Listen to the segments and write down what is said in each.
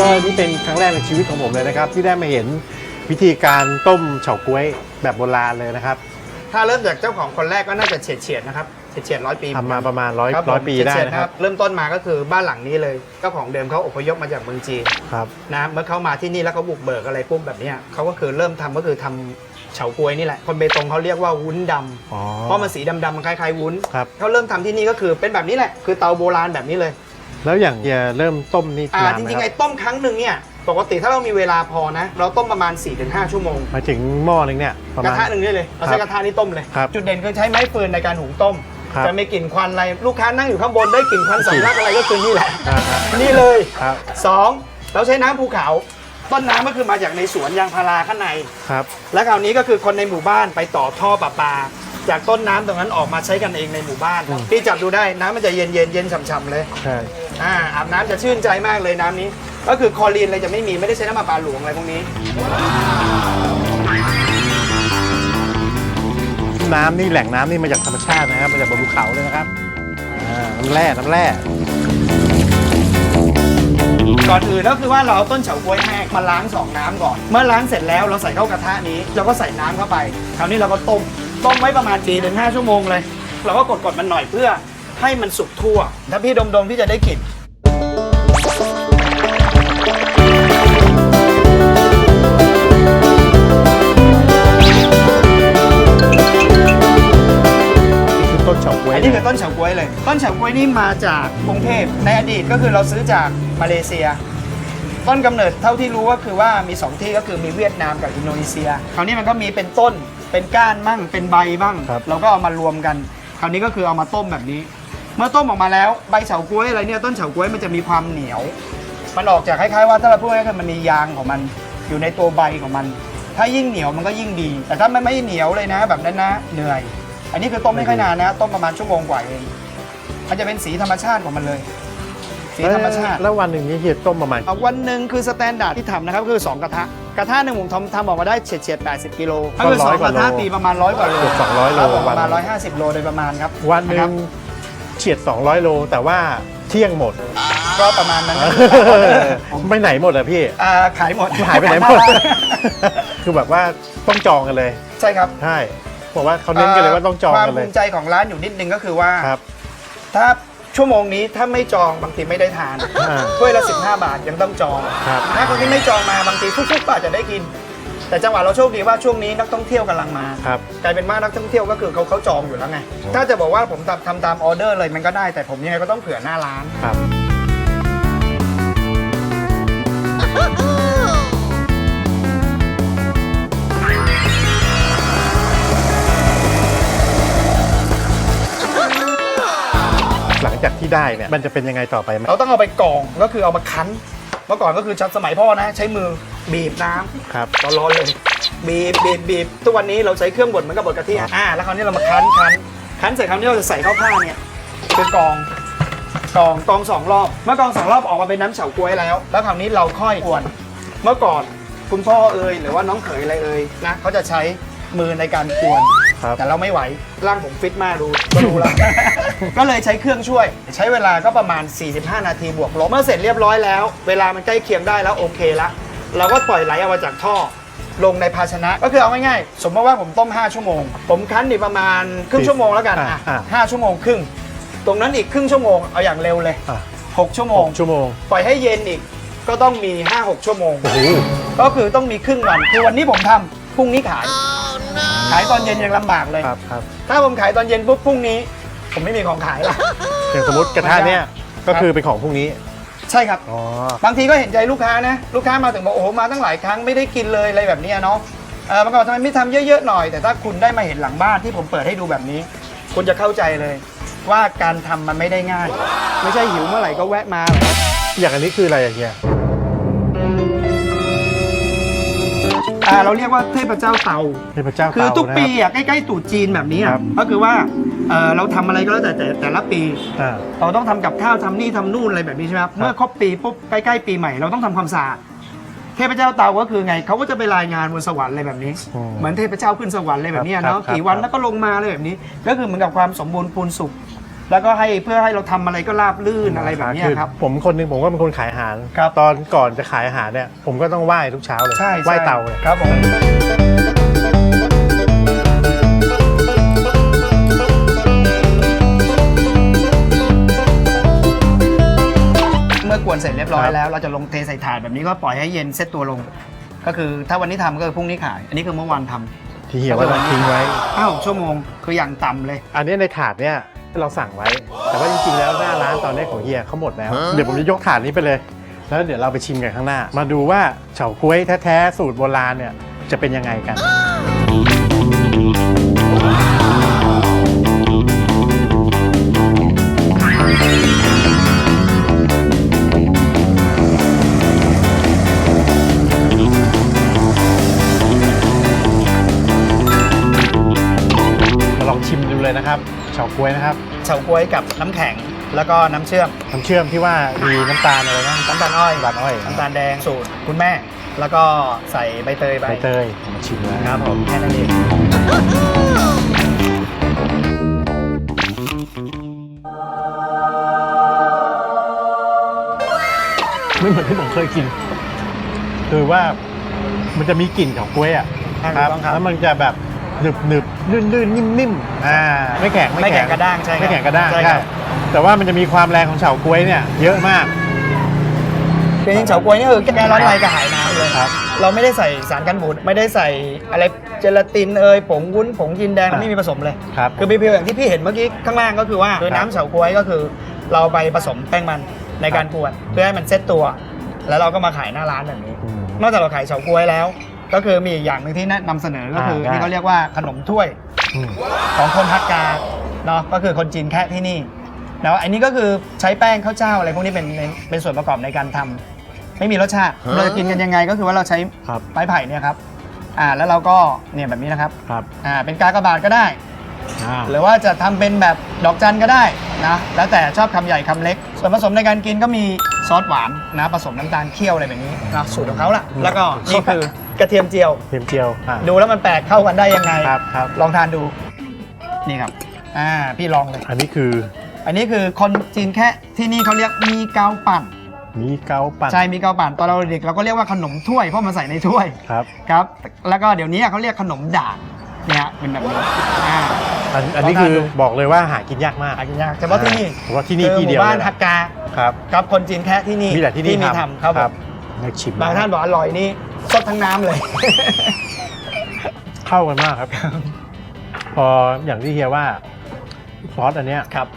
ก็นี่เป็นครั้งแรกในชีวิตของผมเลยนะครับ ที่ได้มาเห็นวิธีการต้มเฉาก๊วยแบบโบราณเลยนะครับถ้าเริ่มจากเจ้าของคนแรกก็น่าจะเฉียดเฉียดๆนะครับเฉียดเฉียดร้อยปีทำมาประมาณร้อยครับผมร้อยปีได้เฉียๆนะครับ เริ่มต้นมาก็คือบ้านหลังนี้เลยเจ้าของเดิมเขาอพยพมาจากเมืองจีนครับนะเมื่อเขามาที่นี่แล้วเขาบุกเบิกอะไรปุ๊บแบบเนี้ยเขาก็คือเริ่มทำก็คือทำเฉาก๊วยนี่แหละคนเบตงเขาเรียกว่าวุ้นดำอ๋อ เพราะมันสีดำๆมันคล้ายๆวุ้นครับ เขาเริ่มทำที่นี่ก็คือเป็นแบบนี้แหละคือเตาโบราณแบบนี้เลย แล้วอย่างเฮียเริ่มต้มนี่อ่า นานจไหมริงๆ คไอ้รับต้มครั้งหนึ่งเนี่ย ปกติถ้าเรามีเวลาพอนะ เราต้มประมาณ 4-5 ชั่วโมง หมายถึงหม้อนึงเนี่ยประกระมาณ ทะหนึ่งนี่เลย เราครัใช้บกระทะนี้ต้มเลย ครับจุดเด่นคือใช้ไม้ฟืนในการหุงต้ม ครับจะไม่กลิ่นควันอะไร ลูกค้านั่งอยู่ข้างบนได้กลิ่นควันสำลักอะไรก็คือนี่แหละ อ่าฮะ นี่เลยครับสองเราใช้น้ำภูเขา ต้นน้ำก็คือมาจากในสวนยางพาราข้างใน ครับ และคราวนี้ก็คือคนในหมู่บ้านไปต่อท่อประปา จากต้นน้ำตรงนั้นออกมาใช้กันเองในหมู่บ้านอืมพี่จับดูได้น้ำมันจะเย็นเย็นๆเย็นฉ่ำๆเลย ใช่ อ่าอาบน้ำจะชื่นใจมากเลยน้ำนี้ ก็คือคลอรีนอะไรจะไม่มีไม่ได้ใช้น้ำประปาหลวงอะไรพวกนี้ น้ำนี่แหล่งน้ำนี่มาจากธรรมชาตินะครับมาจากบนภูเขาเลยนะครับอ่าน้ำแร่น้ำแร่ก่อนอื่นก็คือว่าเราเอาต้นเฉาก๊วยแห้งมาล้างสองน้ำก่อน เมื่อล้างเสร็จแล้วเราใส่เข้ากระทะนี้เราก็ใส่น้ำเข้าไป คราวนี้เราก็ต้ม ต้มไว้ประมาณ4ถึง5ชั่วโมงเลย เราก็กดกดๆมันหน่อยเพื่อ ให้มันสุกทั่ว ถ้าพี่ดมๆพี่จะได้กลิ่นนี่คือต้นเฉาก๊วยอันนี้คือต้นเฉาก๊วยเลย ต้นเฉาก๊วยนี่มาจากกรุงเทพในอดีตก็คือเราซื้อจากมาเลเซีย ต้นกำเนิดเท่าที่รู้ก็คือว่ามี 2 ที่ก็คือมีเวียดนามกับอินโดนีเซีย คราวนี้มันก็มีเป็นต้นเป็นก้านมั่งเป็นใบบ้างครับเราก็เอามารวมกัน คราวนี้ก็คือเอามาต้มแบบนี้เมื่อต้มออกมาแล้วใบเฉาก๊วยอะไรเนี่ยต้นเฉาก๊วยมันจะมีความเหนียว มันออกจากคล้ายๆว่าถ้าเราพูดง่ายๆคือมันมียางของมันอยู่ในตัวใบของมัน ถ้ายิ่งเหนียวมันก็ยิ่งดี แต่ถ้ามันไม่เหนียวเลยนะ แบบนั้นนะเหนื่อย อันนี้คือต้มไม่ค่อยนานนะ ต้มประมาณชั่วโมงกว่าเองมันจะเป็นสีธรรมชาติของมันเลย สีธรรมชาติ แล้ววันหนึ่งนี่เฮียต้มประมาณเอาวันหนึ่งคือสแตนดาร์ดที่ทำนะครับคือ 2 กระทะ กระทะหนึ่งผมทำทำออกมาได้เฉียดเฉียด80กิโลก็คือก็สร้ออยงกกว่าระทะโลตีประมาณร้อยกว่าโลเกือบ200โลครับผมวัปนระมาณ150โลโดยประมาณครับวันหนึ่ะครังบ เฉียด 200 โล แต่ว่าเที่ยงหมด ก็ประมาณนั้นไม่ไหนหมดอะพี่อ่าขายหมดหายไปไหนหมด คือแบบว่าต้องจองกันเลย ใช่ครับใช่บอกว่าเขาเน้นกันเลยว่าต้องจองความกันเลภูยมิใจของร้านอยู่นิดนึงก็คือว่าครับ ถ้าชั่วโมงนี้ถ้าไม่จองบางทีไม่ได้ทานอ่าถ้วยละ 15 บาทยังต้องจองครับถ้าคนที่ไม่จองมาบางทีฟุกๆก็อาจจะได้กิน แต่จังหวะเราโชคดีว่าช่วงนี้นักท่องเที่ยวกำลังมา ครับ กลายเป็นว่านักท่องเที่ยวก็คือเขาเขาจองอยู่แล้วไง ถ้าจะบอกว่าผมทำทำตามออเดอร์เลยมันก็ได้แต่ผมยังไงก็ต้องเผื่อหน้าร้าน ครับ หลังจากที่ได้เนี่ย มันจะเป็นยังไงต่อไปไหม เราต้องเอาไปกรองก็คือเอามาคั้น เมื่อก่อนก็คือชัดสมัยพ่อนะ ใช้มือ บีบน้ำครับร้อนๆเลย บีบบีบบีบทุกวันนี้เราใช้เครื่องบดเหมือนกับบดกะทิอ่าแล้วคราวนี้เรามาคั้นคั้นคั้นเสร็จคราวนี้เราจะใส่ข้าวผ้าเนี่ยคือกรองกรองกรองสองรอบ เมื่อกรองสองรอบออกมาเป็นน้ำเฉาก๊วยแล้ว แล้วคราวนี้เราค่อยกวนเมื่อก่อนคุณพ่อเอ่ยหรือว่าน้องเขยอะไรเอ่ยนะเขาจะใช้มือในการกวนครับแต่เราไม่ไหวร่างผมฟิตมากดูก็รู้แล้วก็เลยใช้เครื่องช่วย ใช้เวลาก็ประมาณ 45 นาทีบวกลบเมื่อเสร็จเรียบร้อยแล้ว เวลามันใกล้เคียงได้แล้วโอเคละ เราก็ปล่อยไหลออกมาจากท่อ ลงในภาชนะ ก็คือเอาง่ายๆ สมมติว่าผมต้ม 5 ชั่วโมง ผมคั้นนี่ประมาณครึ่งชั่วโมงแล้วกันอ่าอะอ่าห้าชั่วโมงครึ่ง ตรงนั้นอีกครึ่งชั่วโมงเอาอย่างเร็วเลย อะ6 ชั่วโมหง กชั่วโมงปล่อยให้เย็นอีกก็ต้องมี 5-6 ชั่วโมง โอ้โหก็คือต้องมีครึ่งวันคือวันนี้ผมทำพรุ่งนี้ขาย ขายตอนเย็นยังลำบากเลย ครับครับถ้าผมขายตอนเย็นปุ๊บพรุ่งนี้ ผมไม่มีของขายละ อย่างสมมติกระทะเนี่ยก็คือเป็นของพรุ่งนี้ ใช่ครับ อ๋อ บางทีก็เห็นใจลูกค้านะ ลูกค้ามาถึงบอกโอ้โหมาตั้งหลายครั้งไม่ได้กินเลยอะไรแบบเนี้ยเนาะเออบางคนทำไมไม่ทำเยอะๆหน่อย แต่ถ้าคุณได้มาเห็นหลังบ้านที่ผมเปิดให้ดูแบบนี้ คุณจะเข้าใจเลย ว่าการทำมันไม่ได้ง่าย ไม่ใช่หิวเมื่อไหร่ก็แวะมาอย่างอันนี้คืออะไรอะเฮีย อ่าเราเรียกว่าเทพเจ้าเตา เทพเจ้าคือเตาทุกปีนะครับอะใกล้ๆตรุษจีนแบบนี้อะครับ ก็คือว่าเออเราทำอะไรก็แล้วแต่แต่แต่ละปีอ่า เราต้องทำกับข้าวทำนี่ทำนู่นอะไรแบบนี้ใช่ไหมครับเมื่อครบปีปุ๊บใกล้ๆปีใหม่เราต้องทำความสะอาดเทพเจ้าเตาก็คือไงเขาก็จะไปรายงานบนสวรรค์อะไรแบบนี้ อืมเหมือนเทพเจ้าขึ้นสวรรค์อะไรแบบนี้ครับเนาะครับกี่วันครับ แล้วก็ลงมาอะไรแบบนี้ ก็คือเหมือนกับความสมบูรณ์พูนสุข แล้วก็ให้เพื่อให้เราทำอะไรก็ราบลื่นอะไรแบบเนี้ยครับ ผมคนหนึงผมก็เป็นคนขายอาหาร ครับตอนก่อนจะขายอาหารเนี่ยผมก็ต้องไหว้ทุกเช้าเลยใช่ไหว้เตาเลยครับผม เมื่อกวนเสร็จเรียบร้อยแล้วเราจะลงเทใส่ถาดแบบนี้ก็ปล่อยให้เย็นเซตตัวลง ก็คือถ้าวันนี้ทำก็คือพรุ่งนี้ขาย อันนี้คือเมื่อวานทำที่เหี่ยวว่าเราทิ้งไว้ อ้าวชั่วโมงคืออย่างต่ำเลย อันนี้ในถาดเนี่ย เราสั่งไว้ แต่ว่าจริงๆแล้วหน้าร้านตอนนี้ของเฮียเขาหมดแล้ว เดี๋ยวผมจะยกถาดนี้ไปเลย แล้วเดี๋ยวเราไปชิมกันข้างหน้า มาดูว่าเฉาก๊วยแท้ๆสูตรโบราณเนี่ยจะเป็นยังไงกันมาลองชิมดูเลยนะครับ เฉาก๊วยนะครับเฉาก๊วยกับน้ำแข็งแล้วก็น้ำเชื่อมน้ำเชื่อมที่ว่ามีน้ำตาลอะไรนะน้ำตาลอ้อยน้ำตาลอ้อยน้ำตาลแดงสูตรคุณแม่ แล้วก็ใส่ใบเตยไปใบเตยผมมาชิมแล้วครับผมแค่นั้นเองไม่เหมือนที่ผมเคยกิน คือว่ามันจะมีกลิ่นเฉาก๊วยอะครับ แล้วมันจะแบบ หนึบหนึบลื่นลื่นนิ่มนิ่มๆอ่าไม่แข็งไม่แข็งกระด้างใช่ครับไม่แข็งกระด้างใช่ใช่ครับแต่ว่ามันจะมีความแรงของเฉาก๊วยเนี่ยเยอะมากคือจริงๆเฉาก๊วยนี่คือแก้ร้อนในกระหายน้ำเลยครับ เราไม่ได้ใส่สารกันบูดไม่ได้ใส่อะไรเจลาตินเอยผงวุ้นผงจินแดงอ่าไม่มีผสมเลยครับคือเพียวๆอย่างที่พี่เห็นเมื่อกี้ข้างล่างก็คือว่าคือน้ำเฉาก๊วยก็คือ เราไปผสมแป้งมันในการกวนเพื่อให้มันเซ็ตตัว แล้วเราก็มาขายหน้าร้านแบบนี้อืมนอกจากเราขายเฉาก๊วยแล้ว ก็คือมีอีกอย่างหนึ่งที่แนะนำเสนอก็คืออ่าได้ ที่เขาเรียกว่าขนมถ้วยอืม ของคนพักกาเนาะก็คือคนจีนแค่ที่นี่แล้วอันนี้ก็คือใช้แป้งข้าวเจ้าอะไรพวกนี้เป็นเป็นเป็นส่วนประกอบในการทำไม่มีรสชาติเราจะกินกันยังไงก็คือว่าเราใช้ครับ ไม้ไผ่เนี่ยครับอ่าแล้วเราก็เนี่ยแบบนี้นะครับครับอ่าเป็นกากบาทก็ได้ อ่า หรือว่าจะทำเป็นแบบดอกจันก็ได้นะแล้วแต่ชอบคำใหญ่คำเล็ก ส่วนผสมในการกินก็มีซอสหวานนะผสมน้ำตาลเคี่ยวอะไรแบบนี้นะสูตรของเขาล่ะ แล้วก็นี่คือ กระเทียมเจียว เทียมเจียวอ่าดูแล้วมันแปลกเข้ากันได้ยังไง ครับครับลองทานดู นี่ครับ อ่า พี่ลองเลย อันนี้คืออันนี้คือคนจีนแค่ที่นี่เขาเรียกมีเกาปั่น มีเกาปั่นใช่ มีเกาปั่น ตอนเราเด็กเราก็เรียกว่าขนมถ้วยเพราะมันใส่ในถ้วย ครับ ครับ แล้วก็เดี๋ยวนี้เขาเรียกขนมด่างเนี่ยเป็นแบบนี้อ่า อันอันนี้ลองทานคือดูบอกเลยว่าหากินยากมาก หากินยากเฉพาะที่นี่เฉพาะที่นี่ที่เดียวคือหมู่บ้านเลยนะฮักกา ครับ ครับคนจีนแค่ที่นี่มีแต่ที่นี่มีทำครับผมในชิมบางท่านบอกอร่อยนี่ สดทั้งน้ำเลย เข้ากันมากครับ พออย่างที่เฮียว่าซอสอันเนี้ยครับ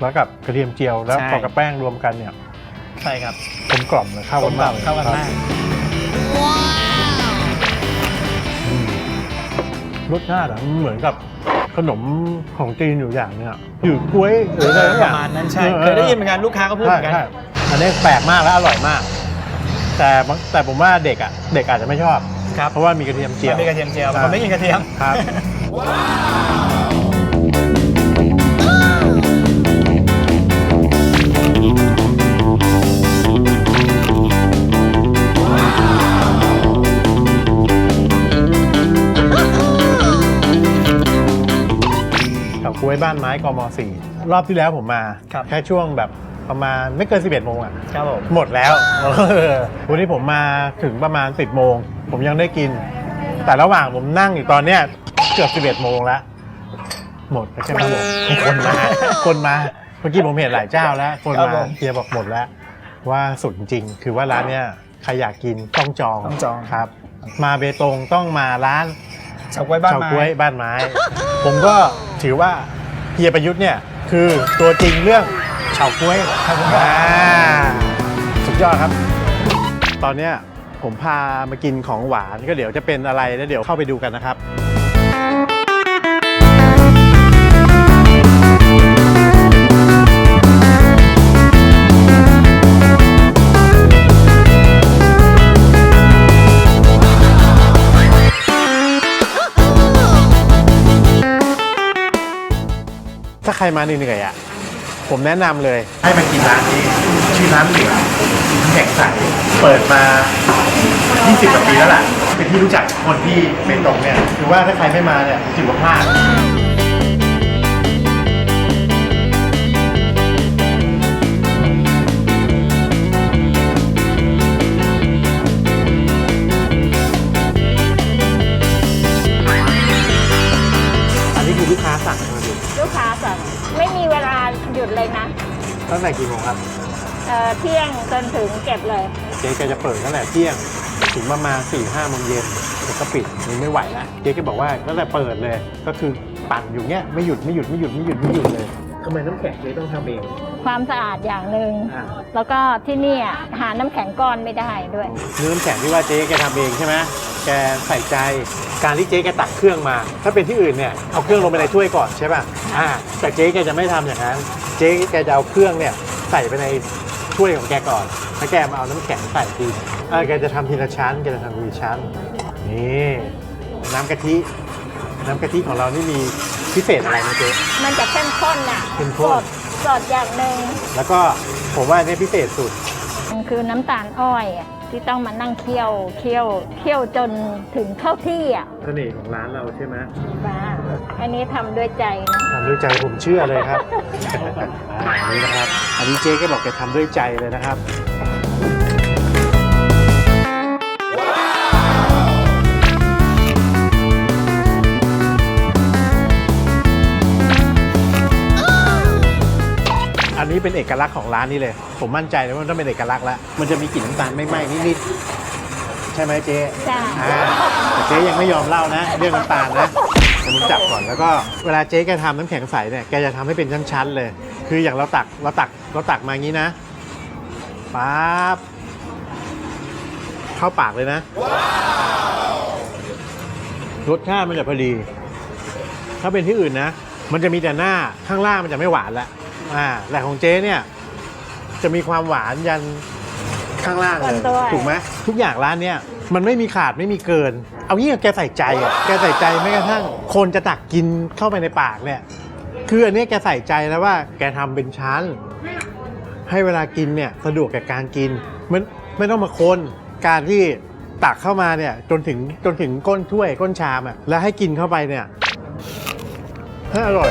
แล้วกับกระเทียมเจียวแล้วใช่ พอกับแป้งรวมกันเนี่ยใช่ครับกลมกล่อมเลยเข้ากันมากลยเข้ากันครับมากอืมรสชาติอะมันเหมือนกับขนมของจีนอยู่อย่างเนี้ยอยู่กล้วยหรืออะไรสักปอย่าระงมาณนั้นใช่ ออเคยได้ยินเหมือนกันลูกค้าก็พูดเหใช่มือนกัน ใช่อันนี้แปลกมากและอร่อยมาก แต่บางแต่ผมว่าเด็กอะเด็กอาจจะไม่ชอบ ครับเพราะว่ามีกระเทียมเจียว มันมีกระเทียมเจียวครับคนไม่กินกระเทียมครับ แถวกล้วยบ้านไม้กม .4 รอบที่แล้วผมมา ครับ แค่ช่วงแบบ ประมาณไม่เกิน 11 โมงอะ ครับผมหมดแล้วเออวันนี้ผมมาถึงประมาณ 10 โมง ผมยังได้กิน แต่ระหว่างผมนั่งอยู่ตอนเนี้ยเกือบ 11 โมงแล้ว หมดแล้วใช่ไหมผมคนมา คนมา เมื่อกี้ผมเห็นหลายเจ้าแล้ว คนครับมาผมเฮียบอกหมดแล้ว ว่าสุดจริงๆคือว่าร้านเนี้ยใครอยากกินต้องจองต้องจองครับ มาเบตงต้องมาร้านเฉาก๊วยบ้านเฉาไม้ก๊วยบ้านไม้ ผมก็ถือว่าเฮียประยุทธ์เนี่ยคือตัวจริงเรื่อง เฉาก๊วยอ่าสุดยอดครับ ตอนเนี้ยผมพามากินของหวานก็เดี๋ยวจะเป็นอะไรแล้วเดี๋ยวเข้าไปดูกันนะครับ ถ้าใครมาเหนื่อยๆอะ ผมแนะนำเลย ให้มากินร้านนี้ ชื่อร้านเหลือแข็งใสเปิดมา 20กว่าปีแล้วล่ะ เป็นที่รู้จักคนที่เบตงเนี่ย คือว่าถ้าใครไม่มาเนี่ยถือว่าพลาด แต่กี่โมงครับเอ่อเที่ยงจนถึงเก็บเลย เจ๊แกจะเปิดตั้งแต่เที่ยงถึงประมาณ4ี่ห้าโมงเย็นเดี๋ยวก็ปิดนี่ไม่ไหวแล้วเจ๊แกบอกว่าตั้งแต่เปิดเลยก็คือปั่นอยู่เนี้ยไม่หยุดไม่หยุดไม่หยุดไม่หยุดไม่หยุดเลยทำไมน้ำแข็งเจ๊ต้องทำเองความสะอาดอย่างหนึ่งอ่าแล้วก็ที่เนี่ยหาน้ำแข็งก้อนไม่ได้ด้วย เนื้อน้ำแข็งที่ว่าเจ๊แกทำเองใช่ไหมแกใส่ใจการที่เจ๊แกตักเครื่องมา ถ้าเป็นที่อื่นเนี่ยเอาเครื่องลงไปในถ้วยก่อนใช่ป่ะอ่าแต่เจ๊แกจะไม่ทำอย่างนั้น เจ๊แกจะเอาเครื่องเนี่ยใส่ไปในถ้วยของแกก่อน แล้วแกมาเอาน้ำแข็งใส่ทีเออแกจะทำทีละชั้น แกจะทำทีละชั้น นี่น้ำกะทิ น้ำกะทิของเรานี่มีพิเศษอะไรนะเจ๊ มันจะเข้มข้นอะเข้มข้น สดสดอย่างหนึ่งแล้วก็ผมว่าอันนี่พิเศษสุด มันคือน้ำตาลอ้อยอะที่ต้องมานั่งเคี่ยวเคี่ยวเคี่ยวจนถึงเข้าที่อะเสน่ห์ของร้านเราใช่ไหมบ้าอันนี้ทำด้วยใจนะทำด้วยใจผมเชื่อเลยครับ อ่าอันนี้นะครับ อันนี้เจ๊ก็บอกแกทำด้วยใจเลยนะครับ นนี้เป็นเอกลักษณ์ของร้านนี้เลย ผมมั่นใจเลยว่ามันต้องเป็นเอกลักษณ์แล้วมันจะมีกลิ่นน้ำตาลไม่ไหม้นิดๆใช่ไหมเจ๊จ้าอ่าแต่เจ๊ยังไม่ยอมเล่านะ เรื่องน้ำตาลนะเดี๋ยวผมจับก่อนแล้วก็เวลาเจ๊แกทำน้ำแข็งใสเนี่ยแกจะทำให้เป็นชั้นๆเลย คืออย่างเราตักเราตักเราตักมาอย่างนี้นะปั๊บเข้าปากเลยนะ รสชาติมันจะพอดี ถ้าเป็นที่อื่นนะ มันจะมีแต่หน้าข้างล่างมันจะไม่หวานละ อ่าแต่ของเจ๊เนี่ยจะมีความหวานยันข้างล่างเลยด้วย ถูกไหมทุกอย่างร้านเนี่ยมันไม่มีขาดไม่มีเกิน เอางี้แกใส่ใจอะแกใส่ใจไม่กระทั่งคนจะตักกินเข้าไปในปากเนี่ยคืออันเนี้ยแกใส่ใจแล้วว่า แกทำเป็นชั้น ให้เวลากินเนี่ยสะดวกกับการกินมันไม่ต้องมาคนการที่ตักเข้ามาเนี่ยจนถึงจนถึงก้นถ้วยก้นชามอะแล้วให้กินเข้าไปเนี่ยให้อร่อย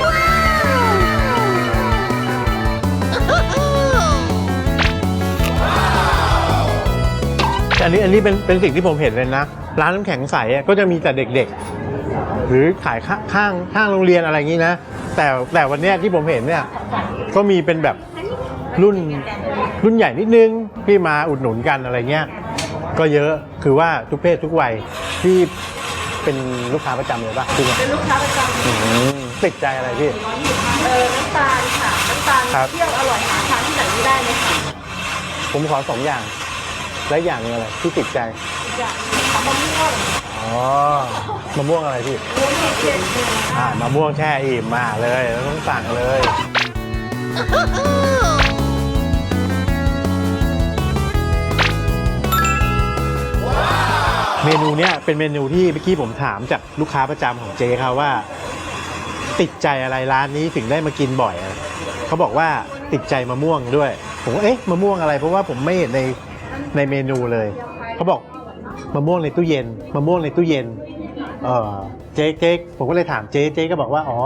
อันนี้อันนี้เป็นเป็นสิ่งที่ผมเห็นเลยนะ ร้านน้ำแข็งใสอะก็จะมีแต่เด็กๆ หรือขายข้างข้างข้างโรงเรียนอะไรอย่างนี้นะ แต่แต่วันเนี้ยที่ผมเห็นเนี่ยก็มีเป็นแบบรุ่นรุ่นใหญ่นิดนึงที่มาอุดหนุนกันอะไรเงี้ยก็เยอะคือว่าทุกเพศทุกวัยที่เป็นลูกค้าประจำเลยปะคือเป็นลูกค้าประจอืมติดใจอะไรพี่ำเออน้ำตาลค่ะน้ำตาลครับเปรี้ยวอร่อยหาทานที่ไหนไม่ได้เลยค่ะผมขอสองอย่าง และอย่างหนึงอะไรที่ติดใจอย่างมะม่วงอ๋อมะม่วงอะไรพี่มะม่วงเย็นอ่ามะม่วงแช่อิ่มมาเลย แล้วต้องสั่งเลย เมนูเนี้ยเป็นเมนูที่เมื่อกี้ผมถามจากลูกค้าประจำของเจเขาว่า ติดใจอะไรร้านนี้ถึงได้มากินบ่อยอะเขาบอกว่าติดใจมะม่วงด้วย ผมเอ๊ะมะม่วงอะไรเพราะว่าผมไม่เห็นใน ในเมนูเลยเขาบอกมะม่วงในตู้เย็นมะม่วงในตู้เย็นเออเจ๊เจ๊ผมก็เลยถามเจ๊เจ๊ก็บอกว่าอ๋อ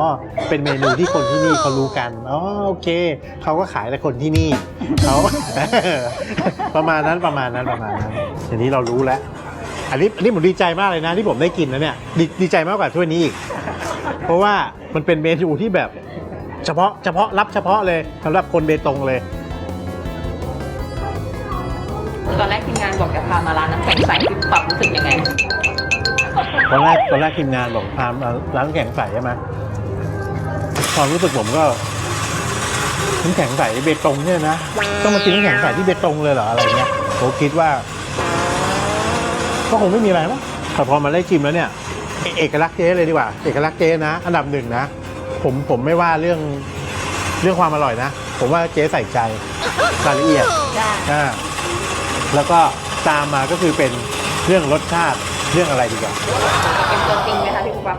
เป็นเมนูที่คนที่นี่เขารู้กันอ๋อโอเคเขาก็ขายแต่คนที่นี่เขา ประมาณนั้นประมาณนั้นประมาณนั้นทีนี้เรารู้แล้ว อันนี้อันนี้ผมดีใจมากเลยนะที่ผมได้กินนะเนี่ยดดีใจมากกว่าถ้วยนี้อีกเพราะว่ามันเป็นเมนูที่แบบ เฉพาะเฉพาะรับเฉพาะเลยสำหรับคนเบตงเลย มาร้านน้ำแข็งใสพี่ปรับรู้สึกยังไงตอนแรกตอนแรกทีมงานบอกพามาร้านน้ำแข็งใสใช่ไหมความรู้สึกผมก็น้ำแข็งใสเบตงเนี่ยนะต้องมากินน้ำแข็งใสที่เบตงเลยเหรออะไรเงี้ยผมคิดว่า ก็คงไม่มีอะไรมั้งแต่พอมาได้ชิมแล้วเนี่ยเอเอกลักษณ์เจ๊เลยดีกว่า เอกลักษณ์เจ๊นะ อันดับหนึ่งนะ ผมผมไม่ว่าเรื่องเรื่องความอร่อยนะ ผมว่าเจ๊ใส่ใจรายละเอียดจ้าอ่าแล้วก็ ตามมาก็คือเป็นเรื่องรสชาติเรื่องอะไรดีกว่า เป็นตัวจริงไหมคะพี่ปั๊บ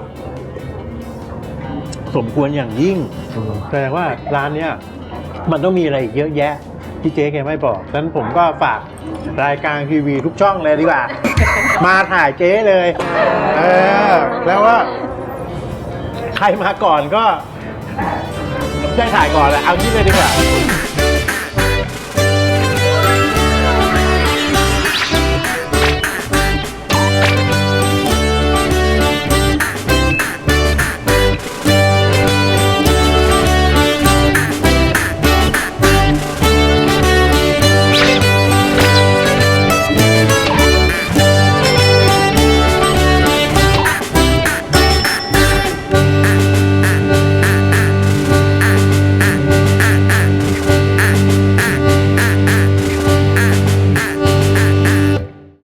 สมควรอย่างยิ่งแสดงว่าร้านเนี้ยมันต้องมีอะไรอีกเยอะแยะที่เจ๊แกไม่บอกฉะนั้นผมก็ฝากรายการทีวีทุกช่องเลยดีกว่า มาถ่ายเจ๊เลย เออ แล้วว่า ใครมาก่อนก็ได้ถ่ายก่อนแหละเอาที่เลยดีกว่า